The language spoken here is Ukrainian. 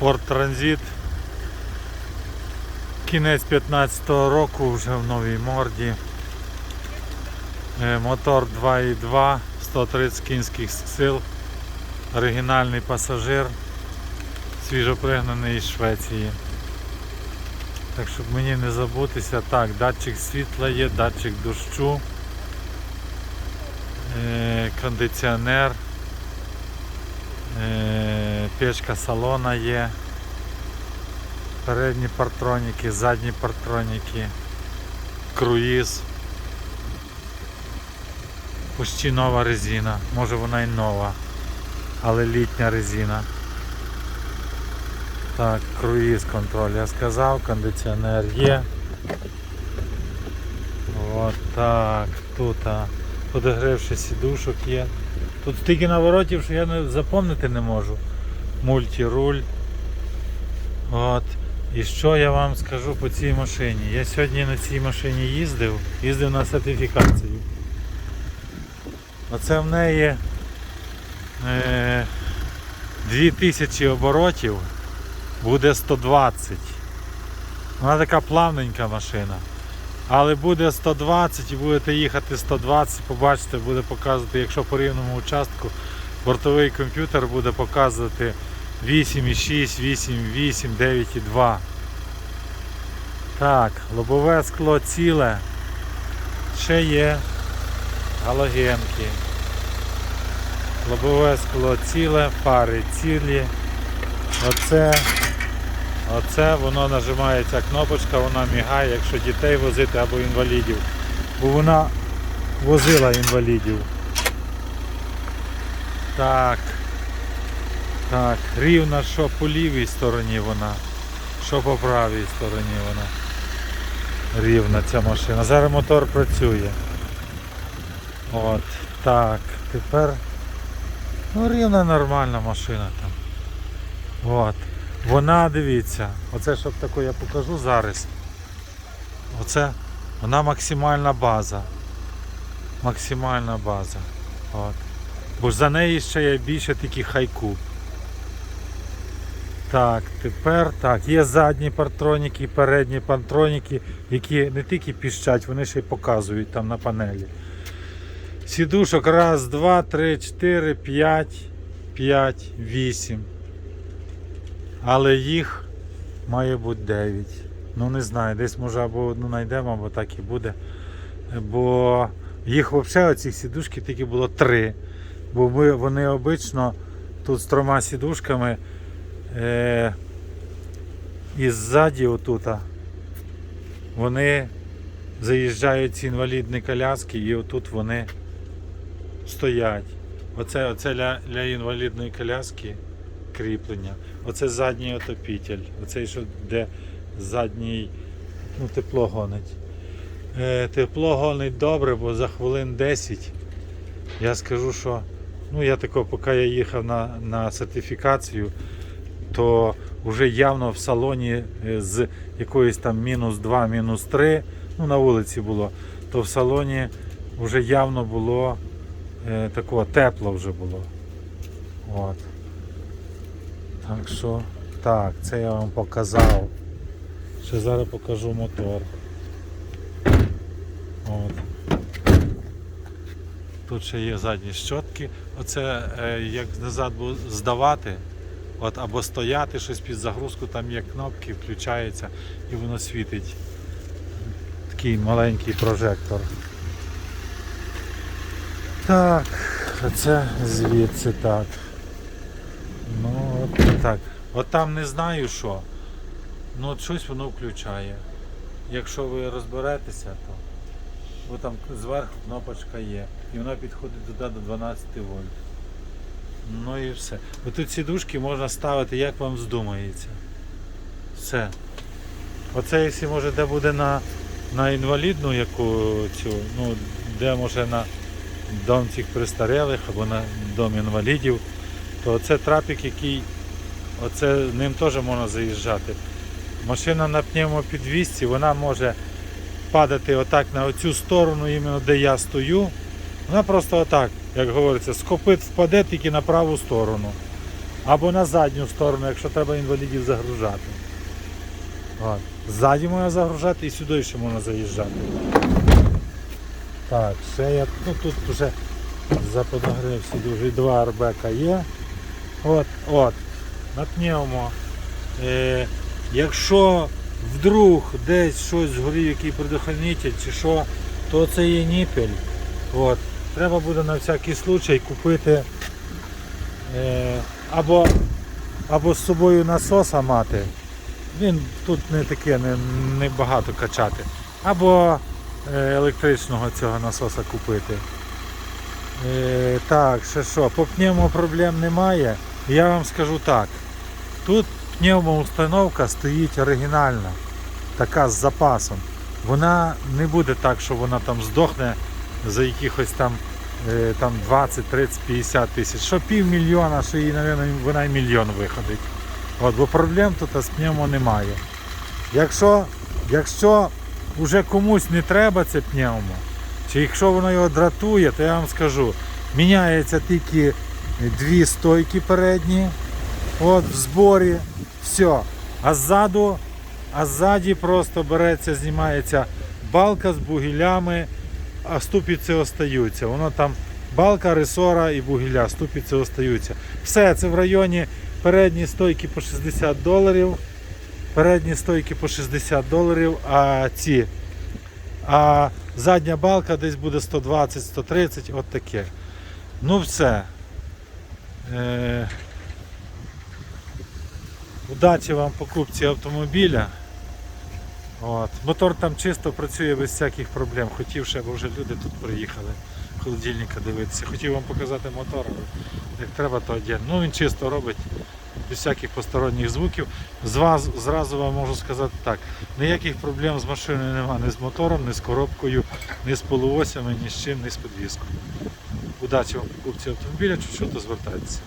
Ford Transit. Кінець 15-го року вже в новій морді. Е, Мотор 2.2, 130 кінських сил. Оригінальний пасажир. Свіжопригнаний із Швеції. Так щоб мені не забутися, так, датчик світла є, датчик дощу, е, кондиціонер, е, печка салона є, передні партроніки, задні партроніки, круїз. Почти нова резина, може вона і нова, але літня резина. Так, круїз контроль я сказав, кондиціонер є. От так, тут подогрівши сідушок є. Тут стільки наворотів, що я не запомнити не можу. Мультируль. От. І що я вам скажу по цій машині? Я сьогодні на цій машині їздив, їздив на сертифікацію. Оце в неї е, 2000 оборотів буде 120. Вона така плавненька машина. Але буде 120 і будете їхати 120, побачите, буде показувати, якщо по рівному участку бортовий комп'ютер буде показувати 8,6, 8,8, 9,2. Так, лобове скло ціле. Ще є галогенки. Лобове скло ціле, фари цілі. Оце, оце воно нажимається кнопочка, вона мігає, якщо дітей возити або інвалідів. Бо вона возила інвалідів. Так. Так, рівна, що по лівій стороні вона, що по правій стороні вона. Рівна ця машина. Зараз мотор працює. От, так, тепер. Ну, рівна нормальна машина там. От. Вона, дивіться, оце щоб таку я покажу зараз. Оце вона максимальна база. Максимальна база. От. Бо ж за неї ще є більше такі хайку. Так, тепер так, є задні партроніки, передні партроніки, які не тільки піщать, вони ще й показують там на панелі. Сідушок раз, два, три, чотири, п'ять, п'ять, вісім. Але їх має бути 9. Ну не знаю, десь може або одну знайдемо, або так і буде. Бо їх взагалі оцих сідушки тільки було 3. Бо ми, вони обично тут з трьома сідушками е, і ззаді отута вони заїжджають ці інвалідні коляски і отут вони стоять. Оце, оце для, для інвалідної коляски кріплення. Оце задній отопитель. Оцей, що де задній ну, тепло гонить. Е, тепло гонить добре, бо за хвилин 10 я скажу, що ну, я тако, поки я їхав на, на сертифікацію, то вже явно в салоні е, з якоїсь там мінус 2, мінус 3, ну на вулиці було, то в салоні вже явно було е, такого тепло вже було. От. Так що, так, це я вам показав. Ще зараз покажу мотор. От. Тут ще є задні щотки. Оце е, як назад здавати, от, або стояти щось під загрузку, там є кнопки, включається і воно світить. Такий маленький прожектор. Так, це звідси так. Ну, от так. От там не знаю що. Ну от щось воно включає. Якщо ви розберетеся, то бо там зверху кнопочка є. І вона підходить туди до 12 вольт. Ну і все. Бо тут сідушки можна ставити, як вам здумається. Все. Оце якщо може де буде на, на інвалідну яку цю, ну де може на дом цих престарелих або на дом інвалідів, то це трапік, який оце ним теж можна заїжджати. Машина на пневмопідвісці, вона може падати отак на оцю сторону, іменно де я стою. Вона просто отак, як говориться, з копит впаде тільки на праву сторону. Або на задню сторону, якщо треба інвалідів загружати. От. Ззаді можна загружати і сюди ще можна заїжджати. Так, ще я. Ну тут вже заподогрився дуже. Два арбека є. От, от. На пневмо. Е, якщо вдруг десь щось згорів, який предохранитель чи що, то це є ніпель. От. Треба буде на всякий случай купити е, або, або з собою насоса мати. Він тут не таке, не, не багато качати. Або е, електричного цього насоса купити. Е, так, ще що, по пневмо проблем немає. Я вам скажу так. Тут пневмоустановка стоїть оригінальна, така з запасом. Вона не буде так, що вона там здохне за якихось там, е, там 20, 30, 50 тисяч. Що півмільйона, що їй, мабуть, вона й мільйон виходить. От, бо проблем тут з пневмо немає. Якщо, якщо вже комусь не треба це пневмо, чи якщо воно його дратує, то я вам скажу, міняється тільки дві стойки передні, от в зборі, все. А ззаду, а ззаді просто береться, знімається балка з бугілями, а ступиці остаються. Воно там балка, ресора і бугіля, ступиці остаються. Все, це в районі передні стойки по 60 доларів. Передні стойки по 60 доларів, а ці. А задня балка десь буде 120-130, от таке. Ну все. Е, удачі вам покупці автомобіля. От. Мотор там чисто працює без всяких проблем. Хотів ще, бо вже люди тут приїхали холодильника дивитися. Хотів вам показати мотор, але як треба, то один. Ну він чисто робить без всяких посторонніх звуків. З вас, зразу вам можу сказати так, ніяких проблем з машиною немає, ні з мотором, ні з коробкою, ні з полуосями, ні з чим, ні з підвіскою. Удачі вам покупці автомобіля, чуть-чуть звертайтеся.